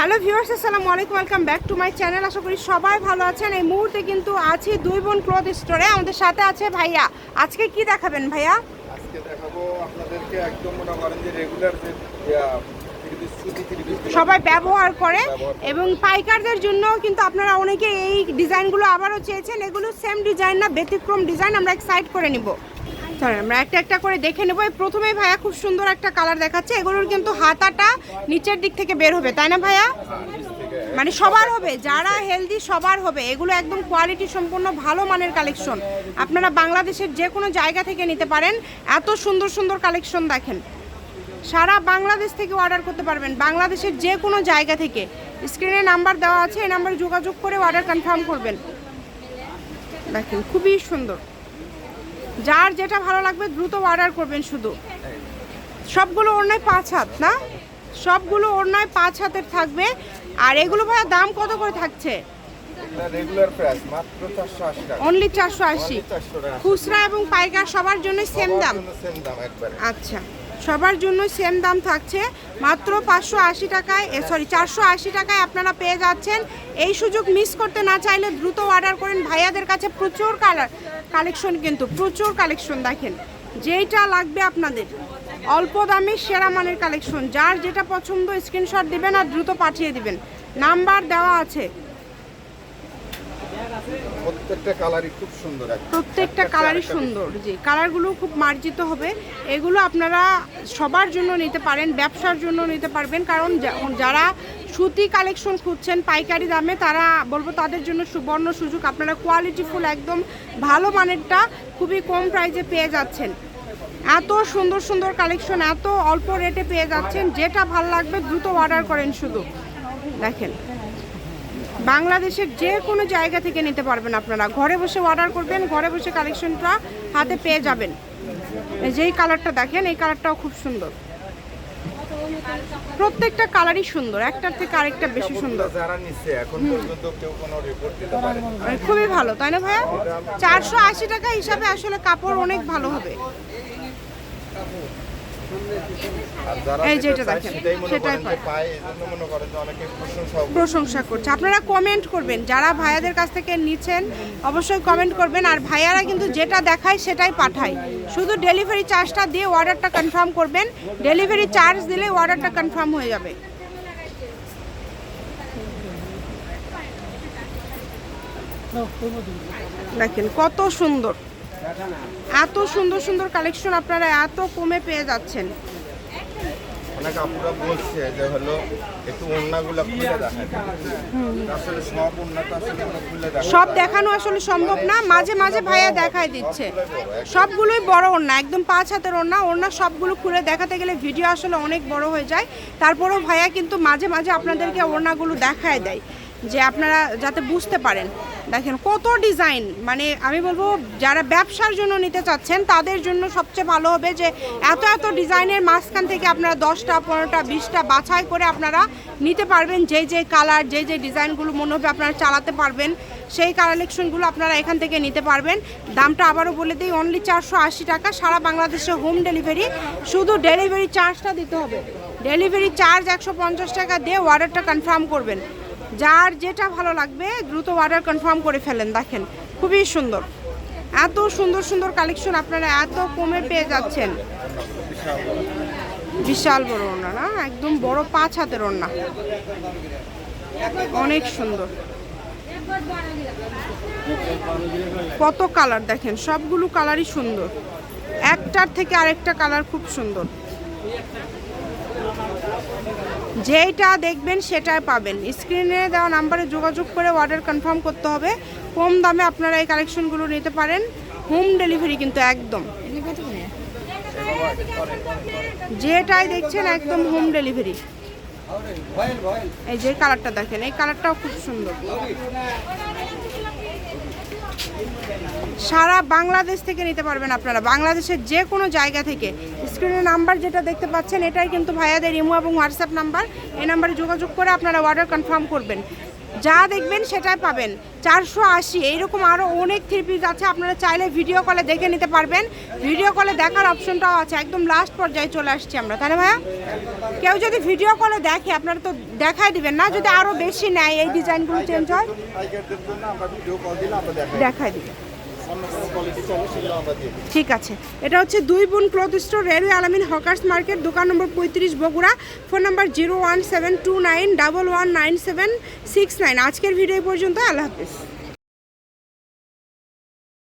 Hello viewers আসসালামু আলাইকুম welcome back to my channel আশা করি সবাই ভালো আছেন। এই মুহূর্তে কিন্তু আছি দুই বোন ক্লথ স্টোরে আমাদের সাথে আছে ভাইয়া। আজকে কি দেখাবেন ভাইয়া? আজকে দেখাবো আপনাদেরকে একদম মনে করেন যে রেগুলার যে সবাই ব্যবহার করে। এবং পাইকারদের জন্য কিন্তু আপনারা অনেকে এই ডিজাইনগুলো আবারও চেয়েছেন। এগুলো সেম ডিজাইন না ব্যতিক্রম ডিজাইন আমরা এক সাইড করে নিব। চলেন আমরা একটা একটা করে দেখে নেব। প্রথমে ভাইয়া খুব সুন্দর একটা কালার দেখাচ্ছে। এগুলোর কিন্তু হাতাটা নিচের দিক থেকে বের হবে, তাই না ভাইয়া? মানে সবার হবে, যারা হেলদি সবার হবে। এগুলো একদম কোয়ালিটি সম্পূর্ণ ভালো মানের কালেকশন আপনারা বাংলাদেশের যে কোনো জায়গা থেকে নিতে পারেন। এত সুন্দর সুন্দর কালেকশন দেখেন। সারা বাংলাদেশ থেকে অর্ডার করতে পারবেন। বাংলাদেশের যে কোনো জায়গা থেকে। স্ক্রিনে নাম্বার দেওয়া আছে, এই নাম্বারে যোগাযোগ করে অর্ডার কনফার্ম করবেন। দেখেন, খুবই সুন্দর। যার যেটা ভালো লাগবে দ্রুত অর্ডার করবেন শুধু। সবগুলো ওড়নায় পাঁচ হাত না? সবগুলো ওড়নায় পাঁচ হাতের থাকবে। আর এগুলো ভাইয়া দাম কত করে থাকছে? অনলি চারশো আশি খুচরা এবং পাইকার সবার জন্য সেম দাম আচ্ছা। সবার জন্য সেম দাম থাকছে। মাত্র পাঁচশো আশি টাকায় সরি চারশো আশি টাকায় আপনারা পেয়ে যাচ্ছেন। এই সুযোগ মিস করতে না চাইলে দ্রুত অর্ডার করেন। ভাইয়াদের কাছে প্রচুর কালার কালেকশন কিন্তু, প্রচুর কালেকশন দেখেন। যেইটা লাগবে আপনাদের। অল্প দামে সেরা মানের কালেকশন যার যেটা পছন্দ স্ক্রিনশট দিবেন আর দ্রুত পাঠিয়ে দিবেন। নাম্বার দেওয়া আছে। প্রত্যেকটা কালারই খুব সুন্দর প্রত্যেকটা কালারই সুন্দর। জি কালারগুলো খুব মার্জিত হবে। এগুলো আপনারা সবার জন্য নিতে পারেন ব্যবসার জন্য নিতে পারবেন। কারণ যারা সুতি কালেকশন খুঁজছেন পাইকারি দামে তারা বলব তাদের জন্য সুবর্ণ সুযোগ। আপনারা কোয়ালিটিফুল একদম ভালো মানেরটা খুবই কম প্রাইসে পেয়ে যাচ্ছেন। এত সুন্দর সুন্দর কালেকশন এত অল্প রেটে পেয়ে যাচ্ছেন। যেটা ভালো লাগবে দ্রুত অর্ডার করেন শুধু। দেখেন। বাংলাদেশের যে কোনো জায়গা থেকে নিতে পারবেন আপনারা। ঘরে বসে অর্ডার করবেন ঘরে বসে কালেকশনটা হাতে পেয়ে যাবেন। যেই কালারটা দেখেন এই কালারটাও খুব সুন্দর। প্রত্যেকটা কালারই সুন্দর একটার থেকে আরেকটা বেশি সুন্দর। খুবই ভালো তাই না ভাইয়া? চারশো আশি টাকা হিসাবে আসলে কাপড় অনেক ভালো হবে। এই যেটা দেখেন, সেটাই যে যে। প্রশংসা করছে। আপনারা কমেন্ট করবেন যারা ভাইয়াদের কাছ থেকে নিচ্ছেন অবশ্যই কমেন্ট করবেন আর ভাইয়ারা কিন্তু যেটা দেখায় সেটাই পাঠায়। শুধু ডেলিভারি চার্জটা দিয়ে অর্ডারটা কনফার্ম করবেন ডেলিভারি চার্জ দিলে অর্ডারটা কনফার্ম হয়ে যাবে। দেখেন কত সুন্দর। এত সুন্দর সুন্দর কালেকশন আপনারা এত কমে পেয়ে যাচ্ছেন। অনেক আপুরা বলছে যে হলো একটু খুলে আসলে সব আসলে খুলে দেখা সব দেখানো আসলে সম্ভব না মাঝে মাঝে ভাইয়া দেখায় দিচ্ছে। সবগুলোই বড় ওড়না একদম পাঁচ হাতের ওড়না ওড়না সবগুলো খুলে দেখাতে গেলে ভিডিও আসলে অনেক বড় হয়ে যায়। তারপরেও ভাইয়া কিন্তু মাঝে মাঝে আপনাদেরকে ওড়নাগুলো দেখায় দেয় যে আপনারা যাতে বুঝতে পারেন। দেখেন কত ডিজাইন মানে আমি বলব যারা ব্যবসার জন্য নিতে চাচ্ছেন, তাদের জন্য সবচেয়ে ভালো হবে যে এত এত ডিজাইনের মাঝখান থেকে আপনারা দশটা, পনেরোটা, বিশটা বাছাই করে আপনারা নিতে পারবেন যেই যে কালার যেই যে ডিজাইনগুলো মনে হবে আপনারা চালাতে পারবেন, সেই কালেকশনগুলো আপনারা এখান থেকে নিতে পারবেন। দামটা আবারও বলে দিই অনলি চারশো আশি টাকা, সারা বাংলাদেশে হোম ডেলিভারি শুধু ডেলিভারি চার্জটা দিতে হবে। ডেলিভারি চার্জ একশো পঞ্চাশ টাকা দিয়ে অর্ডারটা কনফার্ম করবেন। যার যেটা ভালো লাগবে দ্রুত অর্ডার কনফার্ম করে ফেলেন, দেখেন, খুবই সুন্দর। এত সুন্দর সুন্দর কালেকশন আপনারা এত কমে পেয়ে যাচ্ছেন। বিশাল বড় ওড়না, না? একদম বড় পাঁচ হাতের ওড়না। অনেক সুন্দর। কত কালার দেখেন, সবগুলো কালারই সুন্দর। একটার থেকে আরেকটা কালার খুব সুন্দর। যেইটা দেখবেন সেটাই পাবেন। স্ক্রিনে দেওয়া নাম্বারে যোগাযোগ করে অর্ডার কনফার্ম করতে হবে। কম দামে আপনারা এই কালেকশনগুলো নিতে পারেন। হোম ডেলিভারি কিন্তু একদম। যেটাই দেখছেন একদম হোম ডেলিভারি এই যে কালারটা দেখেন, এই কালারটাও খুব সুন্দর। সারা বাংলাদেশ থেকে নিতে পারবেন আপনারা। বাংলাদেশের যে কোনো জায়গা থেকে স্ক্রিনের নাম্বার যেটা দেখতে পাচ্ছেন, এটাই কিন্তু ভাইয়াদের ইমো এবং হোয়াটসঅ্যাপ নাম্বার। এই নাম্বারে যোগাযোগ করে আপনারা অর্ডার কনফার্ম করবেন। যা দেখবেন সেটাই পাবেন। চারশো আশি, এইরকম আরও অনেক থ্রি পিস আছে। আপনারা চাইলে ভিডিও কলে দেখে নিতে পারবেন। ভিডিও কলে দেখার অপশনটাও আছে। একদম লাস্ট পর্যায়ে চলে আসছি আমরা। তাহলে ভাইয়া? কেউ যদি ভিডিও কলে দেখে, আপনারা তো দেখাই দিবেন না। যদি আরও বেশি নেয়, এই ডিজাইনগুলো চেঞ্জ হয়, দেখাই দিবেন। ঠিক আছে। এটা হচ্ছে দুই বোন cloth store railway Alamin hawkers market, দোকান নম্বর পঁয়ত্রিশ Bogura, phone number zero one seven two nine double one nine seven six nine. আজকের ভিডিও পর্যন্ত, আল্লাহ হাফিজ।